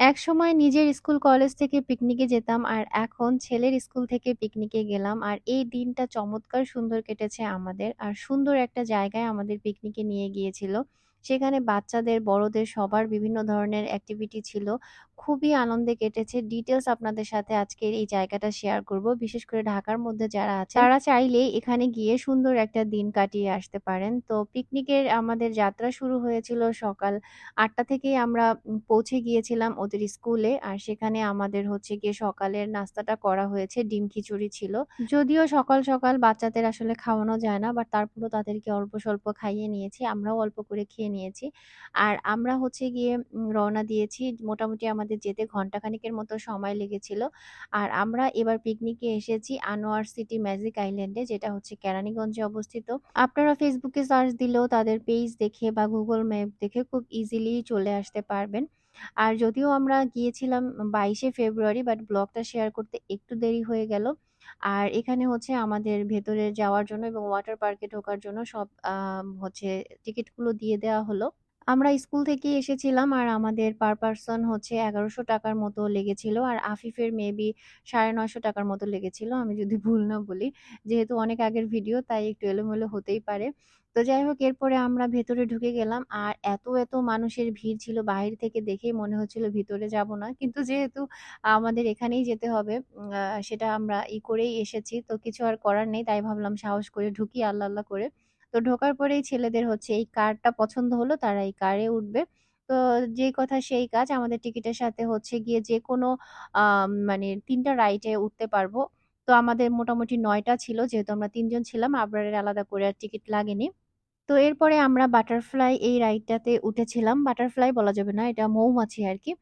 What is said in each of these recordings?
একসময় নিজের school college থেকে পিকনিকে যেতাম আর এখন ছেলের স্কুল থেকে পিকনিকে গেলাম। আর এই দিনটা চমৎকার সুন্দর কেটেছে আমাদের। আর সুন্দর একটা জায়গায় আমাদের পিকনিকে নিয়ে গিয়েছিল। সেখানে বাচ্চাদের, বড়দের সবার বিভিন্ন ধরনের অ্যাক্টিভিটি ছিল। খুবই আনন্দে কেটেছে। ডিটেলস আপনাদের সাথে আজকের এই জায়গাটা শেয়ার করব। বিশেষ করে ঢাকার মধ্যে যারা আছে তারা চাইলেই এখানে গিয়ে সুন্দর একটা দিন কাটিয়ে আসতে পারেন। তো পিকনিকের আমাদের যাত্রা শুরু হয়েছিল সকাল আটটা থেকেই আমরা পৌঁছে গিয়েছিলাম ওদের স্কুলে। আর সেখানে আমাদের হচ্ছে গিয়ে সকালের নাস্তাটা করা হয়েছে। ডিম খিচুড়ি ছিল। যদিও সকাল, সকাল বাচ্চাদের আসলে খাওয়ানো যায় না। বাট তারপরেও তাদেরকে অল্প স্বল্প খাইয়ে নিয়েছি। আমরাও অল্প করে খেয়ে নিয়েছি। আর আমরা হচ্ছে গিয়ে রওনা দিয়েছি। মোটামুটি আমাদের যেতে ঘন্টাখানেকের মতো সময় লেগেছিল। আর আমরা এবার পিকনিকে এসেছি আনোয়ার সিটি ম্যাজিক আইল্যান্ডে যেটা হচ্ছে কেরানীগঞ্জে অবস্থিত। আপনারা ফেসবুকে সার্চ দিলেও তাদের পেজ দেখে বা গুগল ম্যাপ দেখে খুব ইজিলি চলে আসতে পারবেন। আর যদিও আমরা গিয়েছিলাম ২২শে ফেব্রুয়ারি বাট ব্লগটা শেয়ার করতে একটু দেরি হয়ে গেল। আর এখানে হচ্ছে আমাদের ভেতরে যাওয়ার জন্য এবং ওয়াটার পার্কে ঢোকার জন্য সব হচ্ছে টিকিটগুলো দিয়ে দেওয়া হলো। আমরা স্কুল থেকেই এসেছিলাম আর আমাদের পার পারসন হচ্ছে এগারোশো টাকার মতো লেগেছিল। আর আফিফের মেবি সাড়ে নয়শো টাকার মতো লেগেছিল আমি যদি ভুল না বলি। যেহেতু অনেক আগের ভিডিও তাই একটু এলোমেলো হতেই পারে। তো যাই হোক এরপরে আমরা ভেতরে ঢুকে গেলাম। আর এত, এত মানুষের ভিড় ছিল বাহির থেকে দেখেই মনে হচ্ছিল ভিতরে যাব না। কিন্তু যেহেতু আমাদের এখানেই যেতে হবে সেটা আমরা ই করেই এসেছি। তো কিছু আর করার নেই। তাই ভাবলাম সাহস করে ঢুকি আল্লাহ, আল্লাহ করে। তো ঢোকার পরেই ছেলেদের হচ্ছে এই কারটা পছন্দ হলো তারা এই কারে উঠবে। তো যেই কথা সেই কাজ আমাদের টিকিটের সাথে হচ্ছে গিয়ে যেকোনো আ মানে ৩ টা রাইডে উঠতে পারব। তো আমাদের মোটামুটি নয়টা ছিল যেহেতু আমরা তিনজন ছিলাম আবরারের আলাদা করে আর টিকিট লাগেনি। তো এরপরে আমরা বাটারফ্লাই এই রাইডটাতে উঠেছিলাম। বাটারফ্লাই বলা যাবে না, এটা মৌমাছি আরকি।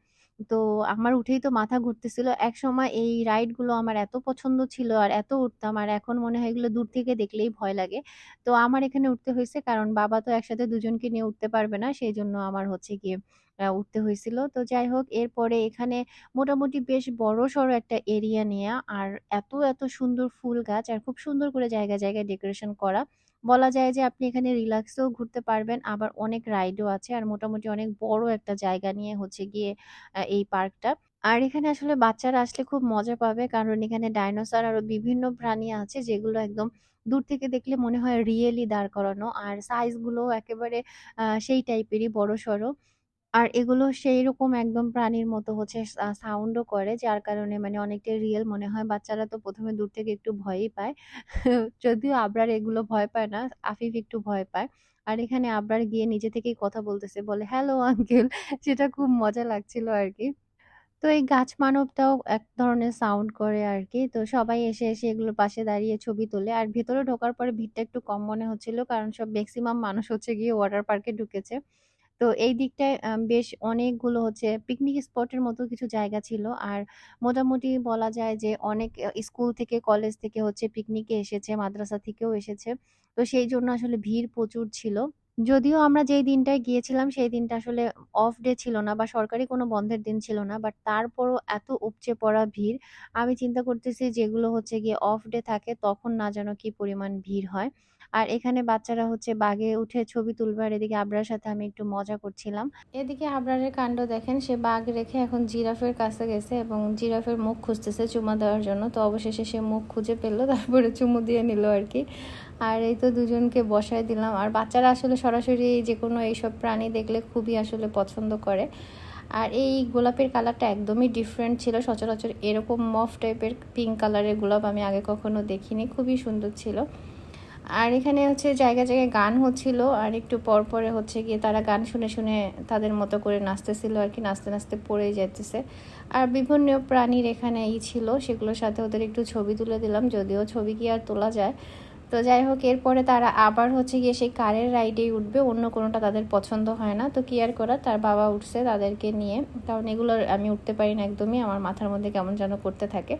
তো আমার উঠেই তো মাথা ঘুরতেছিল। এক সময় এই রাইডগুলো আমার এত পছন্দ ছিল আর এত উঠতাম আর এখন মনে হয় এগুলো দূর থেকে দেখলেই ভয় লাগে। তো আমার এখানে উঠতে হয়েছে কারণ বাবা তো একসাথে দুজনকে নিয়ে উঠতে পারবে না। সেই জন্য আমার হচ্ছে গিয়ে উঠতে হয়েছিল। তো যাই হোক এরপরে এখানে মোটামুটি বেশ বড়সড় একটা এরিয়া নেয়া আর এত, এত সুন্দর ফুল গাছ আর খুব সুন্দর করে জায়গায়, জায়গায় ডেকোরেশন করা। বলা যায় যে আপনি এখানে রিল্যাক্সেও ঘুরতে পারবেন আবার অনেক রাইডও আছে আর মোটামুটি অনেক বড় একটা জায়গা নিয়ে হচ্ছে গিয়ে এই পার্কটা। আর এখানে আসলে বাচ্চারা আসলে খুব মজা পাবে কারণ এখানে ডাইনোসর আরও বিভিন্ন প্রাণী আছে যেগুলো একদম দূর থেকে দেখলে মনে হয় রিয়েলি দাঁড় করানো আর সাইজগুলো একেবারে সেই টাইপেরই বড়সড়। আর এগুলো সেইরকম একদম প্রাণীর মতো হচ্ছে সাউন্ডও করে যার কারণে মানে অনেকটাই রিয়েল মনে হয়। বাচ্চারা তো প্রথমে দূর থেকে একটু ভয়ই পায়। যদিও আবরার এগুলো ভয় পায় না। আফিফ একটু ভয় পায়। আর এখানে আবরার গিয়ে নিজে থেকেই কথা বলতেছে। বলে, "হ্যালো আঙ্কেল" সেটা খুব মজা লাগছিল আর কি তো এই গাছ মানবটাও এক ধরনের সাউন্ড করে আর কি তো সবাই এসে, এসে এগুলোর পাশে দাঁড়িয়ে ছবি তোলে। আর ভেতরে ঢোকার পরে ভিড়টা একটু কম মনে হচ্ছিল। কারণ সব মেক্সিমাম মানুষ হচ্ছে গিয়ে ওয়াটার পার্কে ঢুকেছে। তো এই দিকটায় বেশ অনেকগুলো হচ্ছে পিকনিক স্পটের মতো কিছু জায়গা ছিল। আর মোটামুটি বলা যায় যে অনেক স্কুল থেকে কলেজ থেকে হচ্ছে পিকনিকে এসেছে, মাদ্রাসা থেকেও এসেছে। তো সেই জন্য আসলে ভিড় প্রচুর ছিল। যদিও আমরা যেই দিনটায় গিয়েছিলাম সেই দিনটা আসলে অফ ডে ছিল না বা সরকারি কোনো বন্ধের দিন ছিল না। বাট তারপরও এত উপচে পড়া ভিড়, আমি চিন্তা করতেছি যেগুলো হচ্ছে গিয়ে অফ ডে থাকে তখন না যেন কি পরিমাণ ভিড় হয়। আর এখানে বাচ্চারা হচ্ছে বাগে উঠে ছবি তুলবার, এদিকে আবরার সাথে আমি একটু মজা করছিলাম। এদিকে আবরারের কাণ্ড দেখেন, সে বাগ রেখে এখন জিরাফের কাছে গেছে এবং জিরাফের মুখ খুঁজতেছে চুমা দেওয়ার জন্য। তো অবশেষে সে মুখ খুঁজে পেল, তারপরে চুমু দিয়ে নিল আর কি আর এই তো দুজনকে বসায় দিলাম। আর বাচ্চারা আসলে সরাসরি যেকোনো এইসব প্রাণী দেখলে খুবই আসলে পছন্দ করে। আর এই গোলাপের কালারটা একদমই ডিফারেন্ট ছিল। সচরাচর এরকম মফ টাইপের পিঙ্ক কালারের গোলাপ আমি আগে কখনো দেখিনি। খুবই সুন্দর ছিল। আর এখানে হচ্ছে জায়গায়, জায়গায় গান হচ্ছিল। আর একটু পর পরে হচ্ছে গিয়ে তারা গান শুনে, শুনে তাদের মতো করে নাচতেছিল আর কি নাচতে, নাচতে পড়েই যাইতেছে। আর বিভিন্ন প্রাণীর এখানে ই ছিল সেগুলোর সাথে ওদের একটু ছবি তুলে দিলাম। যদিও ছবি কি আর তোলা যায়। তো যাই হোক এরপরে তারা আবার হচ্ছে গিয়ে সেই কারের রাইডেই উঠবে। অন্য কোনোটা তাদের পছন্দ হয় না। তো কি আর করার তার বাবা উঠছে তাদেরকে নিয়ে। কারণ এগুলোর আমি উঠতে পারি না একদমই। আমার মাথার মধ্যে কেমন যেন করতে থাকে।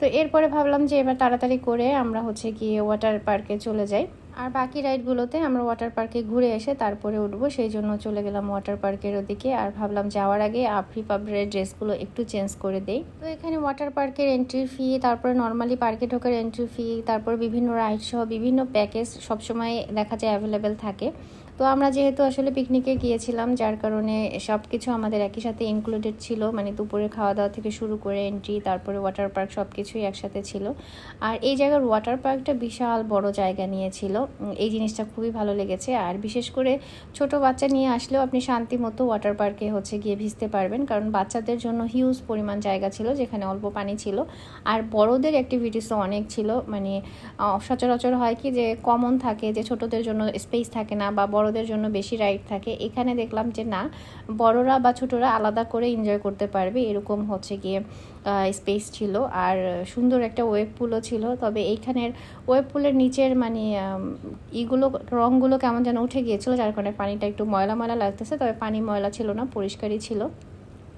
তো এরপরে ভাবলাম যে এবার তাড়াতাড়ি করে আমরা হচ্ছে গিয়ে ওয়াটার পার্কে চলে যাই। আর বাকি রাইডগুলোতে আমরা ওয়াটার পার্কে ঘুরে এসে তারপরে উঠবো। সেই জন্য চলে গেলাম ওয়াটার পার্কের ওদিকে। আর ভাবলাম যাওয়ার আগে আফিফ আবরারের ড্রেসগুলো একটু চেঞ্জ করে দেই। তো এখানে ওয়াটার পার্কের এন্ট্রি ফি, তারপরে নর্মালি পার্কে ঢোকার এন্ট্রি ফি, তারপর বিভিন্ন রাইড সহ বিভিন্ন প্যাকেজ সবসময় দেখা যায় অ্যাভেলেবেল থাকে। তো আমরা যেহেতু আসলে পিকনিকে গিয়েছিলাম, যার কারণে সব কিছু আমাদের একই সাথে ইনক্লুডেড ছিল। মানে দুপুরে খাওয়া দাওয়া থেকে শুরু করে এন্ট্রি তারপরে ওয়াটার পার্ক সব কিছুই একসাথে ছিল। আর এই জায়গার ওয়াটার পার্কটা বিশাল বড় জায়গা নিয়েছিল। এই জিনিসটা খুবই ভালো লেগেছে। আর বিশেষ করে ছোট বাচ্চা নিয়ে আসলেও আপনি শান্তি মতো ওয়াটার পার্কে হচ্ছে গিয়ে ভিজতে পারবেন। কারণ বাচ্চাদের জন্য হিউজ পরিমাণ জায়গা ছিল, যেখানে অল্প পানি ছিল। আর বড়দের অ্যাক্টিভিটিসও অনেক ছিল। মানে সচরাচর হয় কি যে কমন থাকে যে ছোটদের জন্য স্পেস থাকে না বা বড়দের জন্য বেশি রাইড থাকে। এখানে দেখলাম যে না, বড়রা বা ছোটরা আলাদা করে এনজয় করতে পারবে। এরকম হচ্ছে গিয়ে স্পেস ছিল। আর সুন্দর একটা ওয়েব পুলও ছিল। তবে এইখানের ওয়েব পুলের নিচের মানে ইগুলো রঙগুলো কেমন যেন উঠে গিয়েছিল, যার কারণে পানিটা একটু ময়লা ময়লা লাগতেছে। তবে পানি ময়লা ছিল না, পরিষ্কারই ছিল।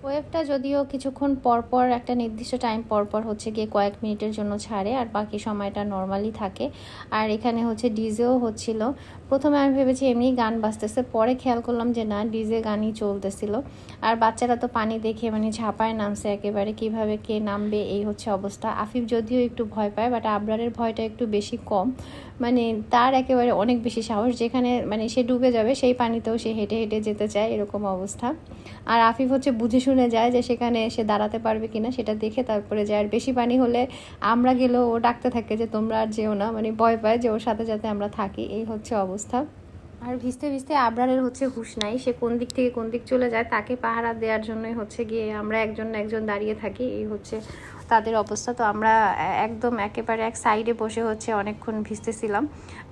ওয়েবটা যদিও কিছুক্ষণ পর পর, একটা নির্দিষ্ট টাইম পর পর হচ্ছে গিয়ে কয়েক মিনিটের জন্য ছাড়ে। আর বাকি সময়টা নর্মালি থাকে। আর এখানে হচ্ছে ডিজেও হচ্ছিল। প্রথমে আমি ভেবেছি এমনি গান বাজতেছে, পরে খেয়াল করলাম যে না, ডিজে গানই চলতেছিল। আর বাচ্চারা তো পানি দেখে মানে ঝাঁপায় নামছে একেবারে, কীভাবে কে নামবে, এই হচ্ছে অবস্থা। আফিফ যদিও একটু ভয় পায় বাট আবরারের ভয়টা একটু বেশি কম। মানে তার একেবারে অনেক বেশি সাহস, যেখানে মানে সে ডুবে যাবে, সেই পানিতেও সে হেঁটে হেঁটে যেতে চায়, এরকম অবস্থা। আর আফিফ হচ্ছে বুঝে শুনে যায় যে সেখানে সে দাঁড়াতে পারবে কিনা, সেটা দেখে তারপরে যায়। আর বেশি পানি হলে আমরা গেলেও ও ডাকতে থাকে যে তোমরা আর যেও না মানে ভয় পায় যে ওর সাথে যাতে আমরা থাকি, এই হচ্ছে অবস্থা। আর ভিজতে ভিজতে আবরারের হচ্ছে হুঁশ নাই, সে কোন দিক থেকে কোন দিক চলে যায় তাকে পাহারা দেওয়ার জন্যই হচ্ছে গিয়ে আমরা একজন একজন দাঁড়িয়ে থাকি, এই হচ্ছে তাদের অবস্থা। তো আমরা একদম একেবারে এক সাইডে বসে হচ্ছে অনেকক্ষণ ভিজতেছিলাম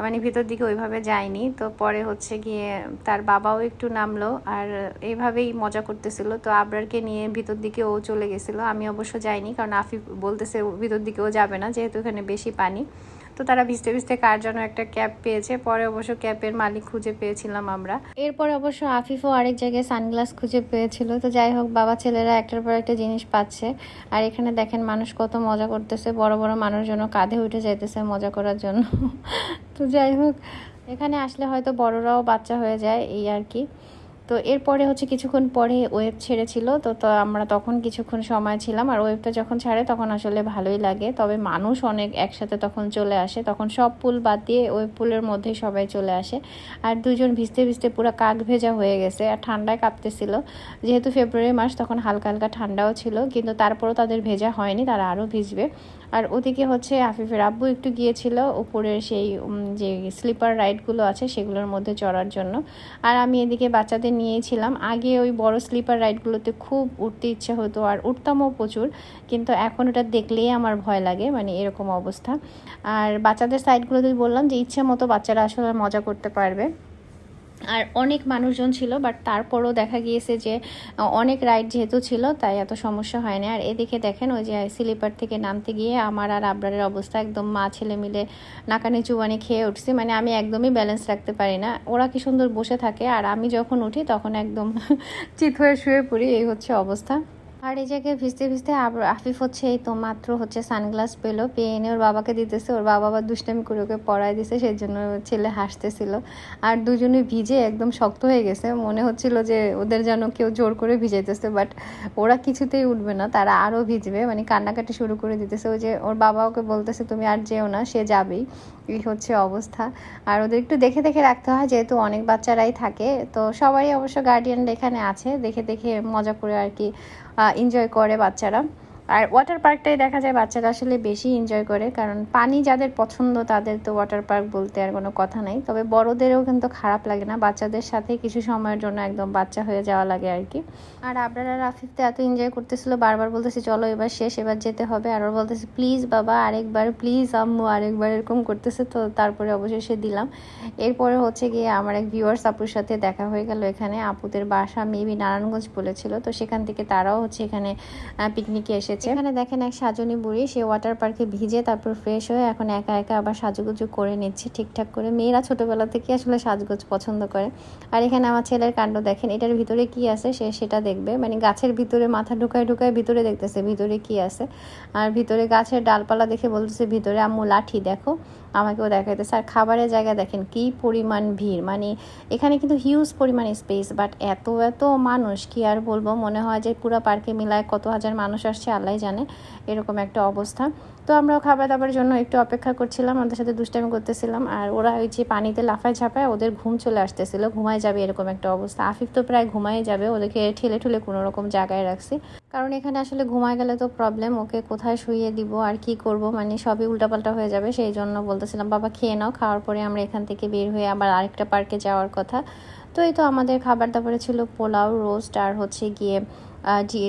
মানে ভিতর দিকে ওইভাবে যায়নি তো পরে হচ্ছে গিয়ে তার বাবাও একটু নামলো আর এইভাবেই মজা করতেছিল। তো আবরারকে নিয়ে ভিতর দিকে ও চলে গেছিল, আমি অবশ্য যাইনি কারণ আফিফ বলতেছে ভিতর দিকে ও যাবে না যেহেতু এখানে বেশি পানি। তো তারা ভিজতে ভিজতে কার যেন একটা ক্যাব পেয়েছে। পরে অবশ্য ক্যাবের মালিক খুঁজে পেয়েছিলাম আমরা। এরপরে অবশ্য আফিফও আরেক জায়গায় সানগ্লাস খুঁজে পেয়েছিল। তো যাই হোক, বাবা ছেলেরা একটার পর একটা জিনিস পাচ্ছে। আর এখানে দেখেন, মানুষ কত মজা করতেছে। বড় বড় মানুষজন কাঁধে উঠে যাইতেছে মজা করার জন্য। তো যাই হোক, এখানে আসলে হয়তো বড়রাও বাচ্চা হয়ে যায়, এই আর কি। তো এরপরে হচ্ছে কিছুক্ষণ পরে ওয়েব ছেড়েছিল, তো তো আমরা তখন কিছুক্ষণ সময় ছিলাম, আর ওয়েবটা যখন ছাড়ে তখন আসলে ভালোই লাগে। তবে মানুষ অনেক একসাথে তখন চলে আসে, তখন সব পুল বাদ দিয়ে ওয়েব পুলের মধ্যেই সবাই চলে আসে। আর দুজন ভিজতে ভিজতে পুরো কাক ভেজা হয়ে গেছে, আর ঠান্ডায় কাঁপতেছিল। যেহেতু ফেব্রুয়ারি মাস, তখন হালকা হালকা ঠান্ডাও ছিল, কিন্তু তারপরও তাদের ভেজা হয়নি, তারা আরও ভিজবে। আর ওদিকে হচ্ছে আফিফের আব্বু একটু গিয়েছিল উপরের সেই যে স্লিপার রাইডগুলো আছে সেগুলোর মধ্যে চড়ার জন্য। আর আমি এদিকে বাচ্চাদের নিয়েছিলাম আগে ওই বড় স্লিপার রাইডগুলোতে খুব উঠতে ইচ্ছে হতো আর উঠতামও প্রচুর, কিন্তু এখন ওটা দেখলেই আমার ভয় লাগে মানে এরকম অবস্থা। আর বাচ্চাদের সাইডগুলোতে বললাম যে ইচ্ছে মতো বাচ্চারা আসলে মজা করতে পারবে। আর অনেক মানুষজন ছিল বাট তারপরও দেখা গিয়েছে যে অনেক রাইড যেহেতু ছিল, তাই এত সমস্যা হয়নি। আর এদিকে দেখেন, ওই যে স্লিপার থেকে নামতে গিয়ে আমার আর আবরারের অবস্থা, একদম মা ছেলে মিলে নাকানি চুবানি খেয়ে উঠছি। মানে আমি একদমই ব্যালেন্স রাখতে পারি না। ওরা কি সুন্দর বসে থাকে, আর আমি যখন উঠি, তখন একদম চিত হয়ে শুয়ে পড়ি, এই হচ্ছে অবস্থা। আর এই জায়গায় ভিজতে ভিজতে আফিফ হচ্ছে এই তো মাত্র হচ্ছে সানগ্লাস পেল, পেয়ে এনে ওর বাবাকে দিতেছে, ওর বাবা আবার দুষ্টামি করে ওকে পড়ায় দিছে সেই জন্য ছেলে হাসতেছিল। আর দুজনে ভিজে একদম শক্ত হয়ে গেছে, মনে হচ্ছিল যে ওদের যেন কেউ জোর করে ভিজাইতেছে বাট ওরা কিছুতেই উঠবে না, তারা আরও ভিজবে মানে কান্নাকাটি শুরু করে দিতেছে, ওই যে ওর বাবা ওকে বলতেছে, তুমি আর যেও না, সে যাবেই। এই হচ্ছে অবস্থা। আর ওদের একটু দেখে দেখে রাখতে হয়, যেহেতু অনেক বাচ্চারাই থাকে। তো সবারই অবশ্য গার্ডিয়ান এখানে আছে। দেখে দেখে মজা করে আর কি এনজয় করে বাচ্চারা। আর ওয়াটার পার্কটাই দেখা যায় বাচ্চারা আসলে বেশি এনজয় করে, কারণ পানি যাদের পছন্দ তাদের তো ওয়াটার পার্ক বলতে আর কোনো কথা নাই। তবে বড়দেরও কিন্তু খারাপ লাগে না, বাচ্চাদের সাথে কিছু সময়ের জন্য একদম বাচ্চা হয়ে যাওয়া লাগে আর কি। আর আপনারা রাফিফ তো এত এনজয় করতেছিল, বারবার বলতেছে, চলো এবার শেষ, এবার যেতে হবে। আর ওর বলতেছে প্লিজ বাবা, আরেকবার প্লিজ আম্মু আরেকবার, এরকম করতেছে। তো তারপরে অবশেষে দিলাম। এরপরে হচ্ছে গিয়ে আমার এক ভিউয়ার্স আপুর সাথে দেখা হয়ে গেল এখানে। আপুদের বাসা মেবি নারায়ণগঞ্জ বলেছিল। তো সেখান থেকে তারাও হচ্ছে এখানে পিকনিকে এসেছে এখানে দেখেন এক সাজনি বুড়ি, সে ওয়াটার পার্কে ভিজে তারপর ফ্রেশ হয়ে এখন একা একা আবার সাজুগুজু করে নিচ্ছে ঠিকঠাক করে। মেয়েরা ছোটবেলা থেকে আসলে সাজগোজ পছন্দ করে। আর এখানে আমার ছেলের কাণ্ড দেখেন, এটার ভিতরে কি আছে সে সেটা দেখবে। মানে গাছের ভিতরে মাথা ঢুকায় ঢুকায় ভিতরে দেখতেছে, ভিতরে কি আছে। আর ভিতরে গাছের ডালপালা দেখে বলতেছে, ভিতরে আম্মু লাঠি, দেখো। আমাকেও দেখাইতে। স্যার, খাবারের জায়গা দেখেন কি পরিমাণ ভিড়। মানে এখানে কিন্তু হিউজ পরিমাণ স্পেস বাট এত এত মানুষ, কি আর বলব? মনে হয় যে পুরো পার্কে মিলায় কত হাজার মানুষ আসছে আল্লাহ জানে। এরকম একটা অবস্থা। তো আমরাও খাবার দাবার জন্য একটু অপেক্ষা করছিলাম ওদের সাথে দুষ্টামি করতেছিলাম, আর ওরা ওই যে পানিতে লাফায় ঝাপায় ওদের ঘুম চলে আসতেছিল, ঘুমায় যাবে এরকম একটা অবস্থা। আফিফ তো প্রায় ঘুমায় যাবে, ওদেরকে ঠেলে ঠুলে কোনো রকম জায়গায় রাখছি। কারণ এখানে আসলে ঘুমায় গেলে তো প্রবলেম ওকে কোথায় শুইয়ে দিব, আর কি করব মানে সবই উল্টাপাল্টা হয়ে যাবে, সেই জন্য বলতেছিলাম, বাবা, খেয়ে নাও, খাওয়ার পরে আমরা এখান থেকে বের হয়ে আবার আরেকটা পার্কে যাওয়ার কথা। তো এই তো আমাদের খাবার দাবারে ছিল পোলাও রোস্ট আর হচ্ছে গিয়ে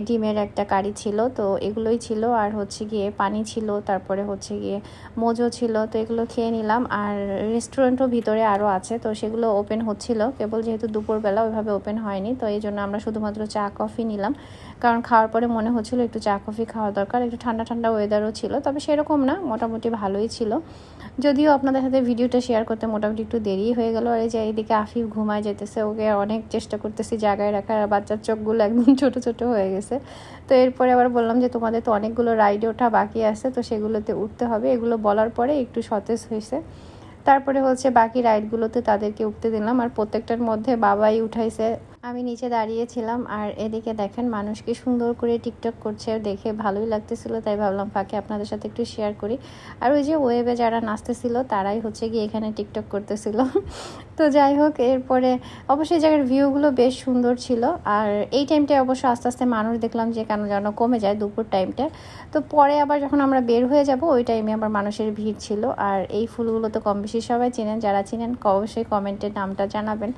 ডিমের একটা কারি ছিল, তো এগুলোই ছিল। আর হচ্ছে গিয়ে পানি ছিল, তারপরে হচ্ছে গিয়ে মোজো ছিল, তো এগুলো খেয়ে নিলাম। আর রেস্টুরেন্টও ভিতরে আরও আছে, তো সেগুলো ওপেন হচ্ছিল। কেবল যেহেতু দুপুরবেলা ওইভাবে ওপেন হয়নি, তো এই জন্য আমরা শুধুমাত্র চা, কফি নিলাম। কারণ খাওয়ার পরে মনে হচ্ছিল একটু চা, কফি খাওয়া দরকার, একটু ঠান্ডা ঠান্ডা ওয়েদারও ছিল, তবে সেরকম না, মোটামুটি ভালোই ছিল। যদিও আপনাদের সাথে ভিডিওটা শেয়ার করতে মোটামুটি একটু দেরি হয়ে গেল, আর এই যে এইদিকে আফিফ ঘুমায় যেতেছে, ওকে অনেক চেষ্টা করতেছি জায়গায় রাখার, আর বাচ্চার চোখগুলো একদম ছোট ছোট হয়ে গেছে। তো এরপরে আবার বললাম যে তোমাদের তো অনেকগুলো রাইডে ওঠা বাকি আছে, তো সেগুলোতে উঠতে হবে। এগুলো বলার পরে একটু সতেজ হয়েছে। তারপরে হচ্ছে বাকি রাইডগুলোতে তাদেরকে উঠতে দিলাম, আর প্রত্যেকটার মধ্যে বাবাই উঠাইছে আমি নিচে দাঁড়িয়েছিলাম আর এদিকে দেখেন মানুষকে সুন্দর করে টিকটক করছে, দেখে ভালোই লাগতেছিল, তাই ভাবলাম ফাঁকে আপনাদের সাথে একটু শেয়ার করি। আর ওই যে ওয়েবে যারা নাচতেছিল, তারাই হচ্ছে গিয়ে এখানে টিকটক করতেছিল। তো যাই হোক, এরপরে অবশ্যই জায়গার ভিউগুলো বেশ সুন্দর ছিল। আর এই টাইমটায় অবশ্য আস্তে আস্তে মানুষ দেখলাম যে কেন যেন কমে যায় দুপুর টাইমটা তো পরে আবার যখন আমরা বের হয়ে যাব, ওই টাইমে আবার মানুষের ভিড় ছিল। আর এই ফুলগুলো তো কম বেশি সবাই চেনেন, যারা চিনেন অবশ্যই কমেন্টের নামটা জানাবেন।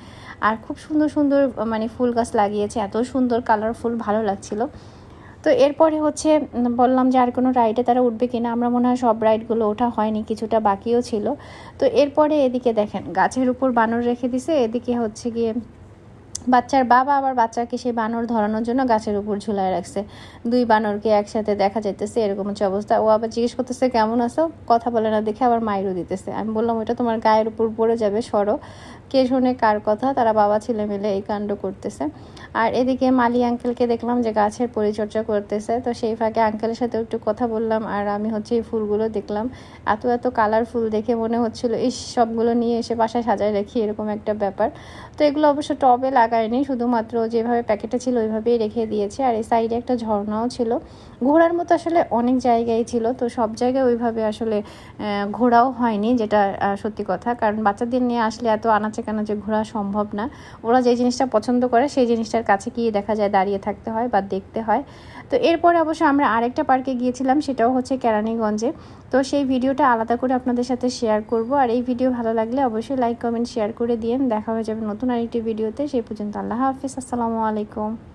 আর খুব সুন্দর সুন্দর মানে ফুল গাছ লাগিয়েছে, এত সুন্দর কালারফুল ভালো লাগছিল। তো এরপরে হচ্ছে বললাম যে আর কোনো রাইডে তারা উঠবে কিনা, আমরা মনে হয় সব রাইডগুলো ওঠা হয়নি, কিছুটা বাকিও ছিল। তো এরপরে এদিকে দেখেন, গাছের উপর বানর রেখে দিছে, এদিকে হচ্ছে গিয়ে বাচ্চার বাবা আবার বাচ্চাকে সেই বানর ধরানোর জন্য গাছের উপর ঝুলায় রাখছে। দুই বানরকে একসাথে দেখা যাইতেছে, এরকম হচ্ছে অবস্থা। ও আবার জিজ্ঞেস করতেছে, কেমন আছো? কথা বলে না দেখে আবার মাইরও দিতেছে। আমি বললাম, ওইটা তোমার গায়ের উপর পড়ে যাবে, সরো। কে শোনে কার কথা, তারা বাবা, ছেলে মিলে এই কাণ্ড করতেছে। আর এদিকে মালি আঙ্কেলকে দেখলাম যে গাছের পরিচর্যা করতেছে। তো সেই ফাঁকে আঙ্কেলের সাথে একটু কথা বললাম, আর আমি হচ্ছে এই ফুলগুলো দেখলাম। এত এত কালারফুল দেখে মনে হচ্ছিল এই সবগুলো নিয়ে এসে বাসায় সাজায় রাখি, এরকম একটা ব্যাপার। তো এগুলো অবশ্য টবে লাগায়নি, শুধুমাত্র যেভাবে প্যাকেটে ছিল ওইভাবেই রেখে দিয়েছে। আর এই সাইডে একটা ঝর্ণাও ছিল। ঘোরার মতো আসলে অনেক জায়গায় ছিল, তো সব জায়গায় ওইভাবে আসলে ঘোরাও হয়নি, যেটা সত্যি কথা। কারণ বাচ্চাদের নিয়ে আসলে এত আনাচে কানাচে ঘোরা সম্ভব না। ওরা যে জিনিসটা পছন্দ করে, সেই জিনিসটার কাছে গিয়ে দেখা যায় দাঁড়িয়ে থাকতে হয় বা দেখতে হয়। তো এরপরে অবশ্য আমরা আরেকটা পার্কে গিয়েছিলাম, সেটাও হচ্ছে কেরানীগঞ্জে। তো সেই ভিডিওটা আলাদা করে আপনাদের সাথে শেয়ার করব। আর এই ভিডিও ভালো লাগলে অবশ্যই লাইক কমেন্ট শেয়ার করে দিন দেখা হয়ে যাবে নতুন আরেকটি ভিডিওতে। সেই পর্যন্ত আল্লাহ হাফিজ। আসসালামু আলাইকুম।